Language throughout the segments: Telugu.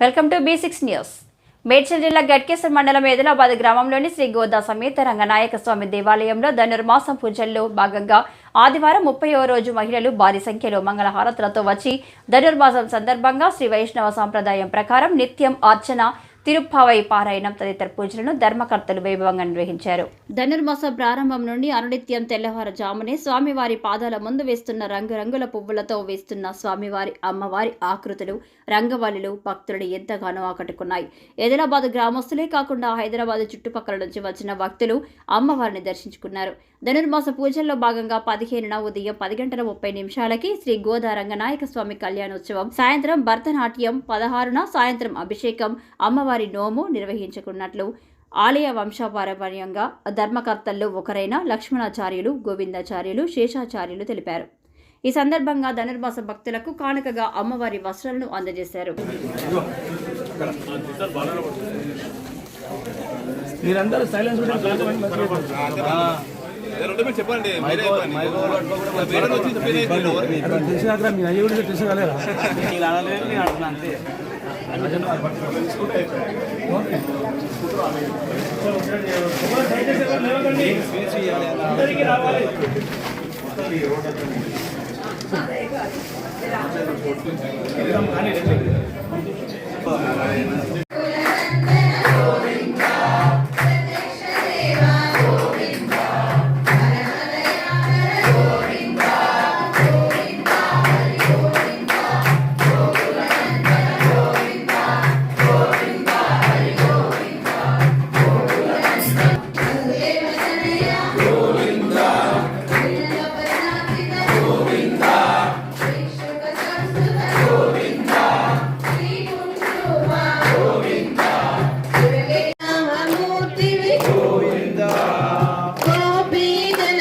Welcome to B six news. Medchal జిల్లా గట్కేశ్వర మండలం ఎదిలాబాద్ గ్రామంలోని శ్రీ గోదా సమేత రంగనాయక స్వామి దేవాలయంలో ధనుర్మాసం పూజల్లో భాగంగా ఆదివారం ముప్పైవ రోజు మహిళలు భారీ సంఖ్యలో మంగళహారతులతో వచ్చి ధనుర్మాసం సందర్భంగా శ్రీ వైష్ణవ సాంప్రదాయం ప్రకారం నిత్యం అర్చన తిరుప్పావై పారాయణం తదితర పూజలను ధర్మకర్తలు వైభవంగా నిర్వహించారు. ధనుర్మాస ప్రారంభం నుండి అనునిత్యం తెల్లవారుజామునే స్వామివారి పాదాల ముందు వేస్తున్న రంగురంగుల పువ్వులతో వేస్తున్న స్వామివారి అమ్మవారి ఆకృతులు రంగవల్లులు భక్తులను ఎంతగానో ఆకట్టుకున్నాయి. ఎదిలాబాద్ గ్రామస్తులే కాకుండా హైదరాబాద్ చుట్టుపక్కల నుంచి వచ్చిన భక్తులు అమ్మవారిని దర్శించుకున్నారు. ధనుర్మాస పూజల్లో భాగంగా పదిహేనున ఉదయం పది గంటల ముప్పై నిమిషాలకి శ్రీ గోదా రంగనాయక స్వామి కళ్యాణోత్సవం సాయంత్రం భరతనాట్యం పదహారున సాయంత్రం అభిషేకం అమ్మవారి నోము నిర్వహించుకున్నట్లు ఆలయ వంశపారంపర్యంగా ధర్మకర్తల్లో ఒకరైన లక్ష్మణాచార్యులు గోవిందాచార్యులు శేషాచార్యులు తెలిపారు. ఈ సందర్భంగా ధనుర్మాస భక్తులకు కానుకగా అమ్మవారి వస్త్రాలను అందజేశారు. మీరందరూ సైలెన్స్ చెప్పండి. మీరే వేరే వచ్చి చెప్పేది తెలిసిన మీ అయ్య గురించి తెలిసి కలరా రామమూర్తివి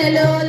Dímelo,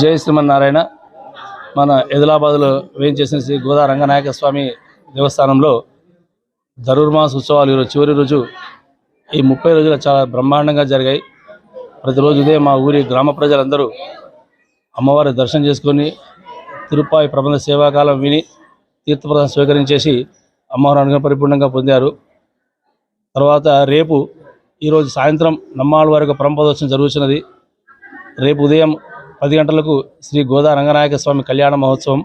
జై శ్రీమన్నారాయణ. మన ఎదిలాబాద్లో వేయించేసిన శ్రీ గోదా రంగనాయక స్వామి దేవస్థానంలో ధనుర్మాస ఉత్సవాలు ఈరోజు చివరి రోజు. ఈ ముప్పై రోజులు చాలా బ్రహ్మాండంగా జరిగాయి. ప్రతిరోజు ఉదయం మా ఊరి గ్రామ ప్రజలందరూ అమ్మవారి దర్శనం చేసుకొని తిరుపాయి ప్రబంధ సేవాకాలం విని తీర్థప్రదం స్వీకరించేసి అమ్మవారి అనుగ్రహ పరిపూర్ణంగా పొందారు. తర్వాత రేపు ఈరోజు సాయంత్రం నమ్మాళ్ళ వారికి పరంపదోత్సవం జరుగుతున్నది. రేపు ఉదయం పది గంటలకు శ్రీ గోదా రంగనాయక స్వామి కళ్యాణ మహోత్సవం.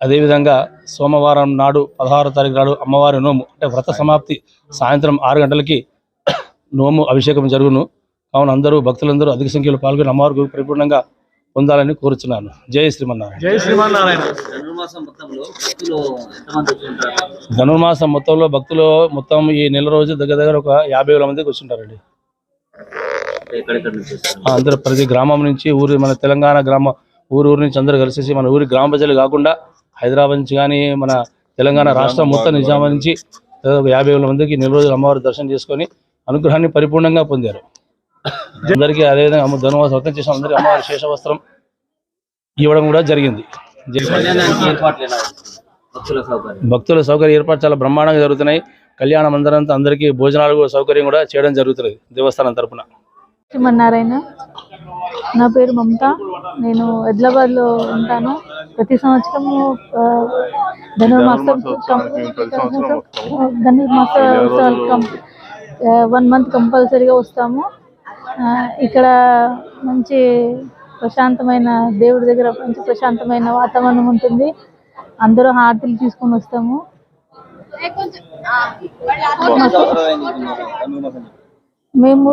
అదేవిధంగా సోమవారం నాడు పదహారో తారీఖు నాడు అమ్మవారి నోము అంటే వ్రత సమాప్తి సాయంత్రం ఆరు గంటలకి నోము అభిషేకం జరుగును. కావున అందరూ భక్తులందరూ అధిక సంఖ్యలో పాల్గొని అమ్మవారికి పరిపూర్ణంగా పొందాలని కోరుచున్నాను. జై శ్రీమన్నారాయణ. జై శ్రీమన్నారాయణ. ధనుర్మాసం మొత్తంలో భక్తులు ఎంతమంది వచ్చి ఉంటారు ధనుర్మాసం మొత్తంలో భక్తులు మొత్తం ఈ నెల రోజు దగ్గర దగ్గర ఒక యాభై వేల మందికి వచ్చింటారండి వస్తారు? ఆ, అందరూ ప్రతి గ్రామం నుంచి ఊరు మన తెలంగాణ గ్రామ ఊరు ఊరు నుంచి అందరూ కలిసేసి మన ఊరి గ్రామ ప్రజలు కాకుండా హైదరాబాద్ నుంచి కానీ మన తెలంగాణ రాష్ట్రం మొత్తం నిజామాబాద్ నుంచి యాభై వేల మందికి నెల రోజులు అమ్మవారి దర్శనం చేసుకొని అనుగ్రహాన్ని పరిపూర్ణంగా పొందారు. అందరికీ అదేవిధంగా అమ్మ ధనువాస వ్రతం చేసిన అందరికీ అమ్మవారి శేష వస్త్రం ఇవ్వడం కూడా జరిగింది? భక్తుల సౌకర్యం. భక్తుల సౌకర్య ఏర్పాటు చాలా బ్రహ్మాండంగా జరుగుతున్నాయి. కళ్యాణ మందిరంతో అందరికీ భోజనాలు కూడా సౌకర్యం కూడా చేయడం జరుగుతుంది దేవస్థానం తరపున. శ్రీమన్నారాయణ నా పేరు మమత. నేను హైదరాబాద్లో ఉంటాను. ప్రతి సంవత్సరము ధనుర్మాసం ధనుర్మాస వన్ మంత్ కంపల్సరీగా వస్తాము. ఇక్కడ మంచి ప్రశాంతమైన దేవుడి దగ్గర మంచి ప్రశాంతమైన వాతావరణం ఉంటుంది. అందరూ హారతులు తీసుకొని వస్తాము. మేము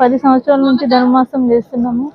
పది సంవత్సరాల నుంచి ధనుర్మాసం చేస్తున్నాము.